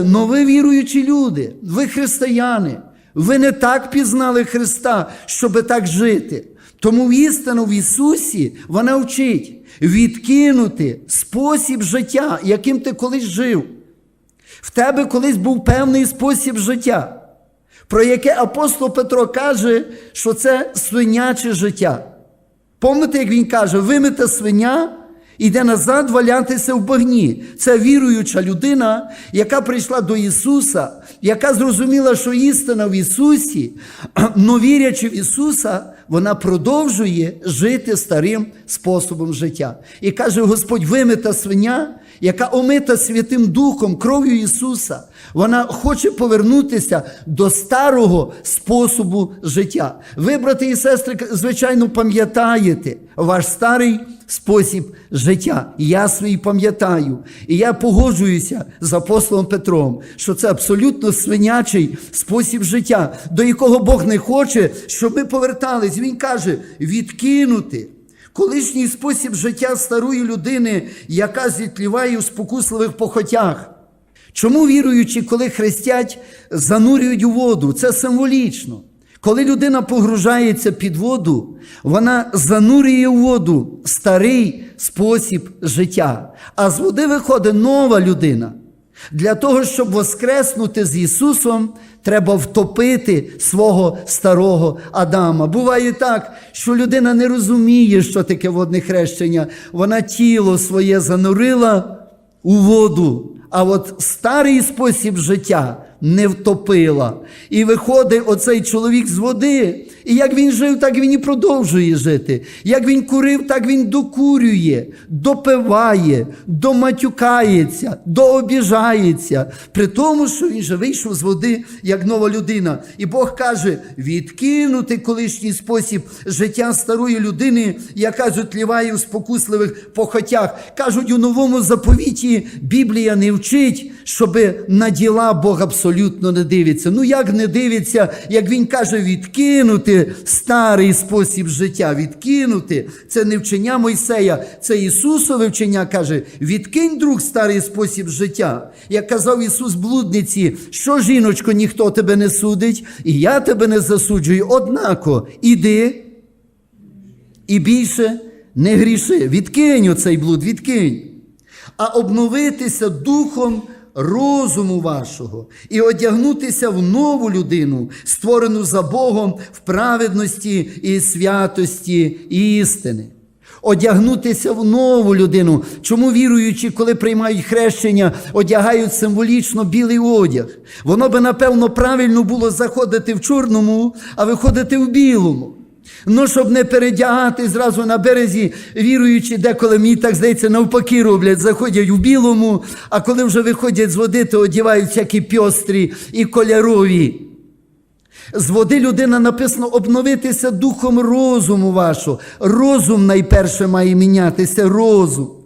Ну ви віруючі люди, ви християни, ви не так пізнали Христа, щоб так жити. Тому істину в Ісусі вона вчить відкинути спосіб життя, яким ти колись жив. В тебе колись був певний спосіб життя, про яке апостол Петро каже, що це свиняче життя. Пам'ятаєте, як він каже, вимита свиня йде назад валятися в багні. Це віруюча людина, яка прийшла до Ісуса, яка зрозуміла, що істина в Ісусі, но вірячи в Ісуса, вона продовжує жити старим способом життя. І каже Господь, вимита свиня, яка омита Святим Духом, кров'ю Ісуса, вона хоче повернутися до старого способу життя. Ви, брати і сестри, звичайно, пам'ятаєте ваш старий спосіб життя. Я свій пам'ятаю. І я погоджуюся з апостолом Петром, що це абсолютно свинячий спосіб життя, до якого Бог не хоче, щоб ми повертались. Він каже: відкинути. Колишній спосіб життя старої людини, яка зітліває у спокусливих похотях. Чому віруючі, коли хрестять, занурюють у воду? Це символічно. Коли людина погружається під воду, вона занурює у воду старий спосіб життя. А з води виходить нова людина. Для того, щоб воскреснути з Ісусом, треба втопити свого старого Адама. Буває так, що людина не розуміє, що таке водне хрещення. Вона тіло своє занурила у воду, а от старий спосіб життя не втопила. І виходить оцей чоловік з води. І як він жив, так він і продовжує жити. Як він курив, так він докурює, допиває, доматюкається, дообіжається. При тому, що він же вийшов з води як нова людина. І Бог каже: відкинути колишній спосіб життя старої людини, яка зутліває у спокусливих похотях. Кажуть, у новому заповіті Біблія не вчить, щоби на діла Бог абсолютно не дивиться. Ну як не дивиться, як він каже, відкинути старий спосіб життя, відкинути. Це не вчення Мойсея, це Ісусове вчення каже: відкинь друг старий спосіб життя. Як казав Ісус блудниці, що жіночко, ніхто тебе не судить, і я тебе не засуджую. Однако іди і більше не гріши. Відкинь оцей блуд, відкинь. А обновитися духом розуму вашого і одягнутися в нову людину, створену за Богом в праведності і святості істини. Одягнутися в нову людину. Чому віруючі, коли приймають хрещення, одягають символічно білий одяг? Воно би, напевно, правильно було заходити в чорному, а виходити в білому. Ну, щоб не передягати зразу на березі, віруючи, деколи мені так здається, навпаки роблять, заходять у білому, а коли вже виходять з води, то одягають всякі пьострі і кольорові. З води людина написано обновитися духом розуму вашого. Розум найперше має мінятися розум.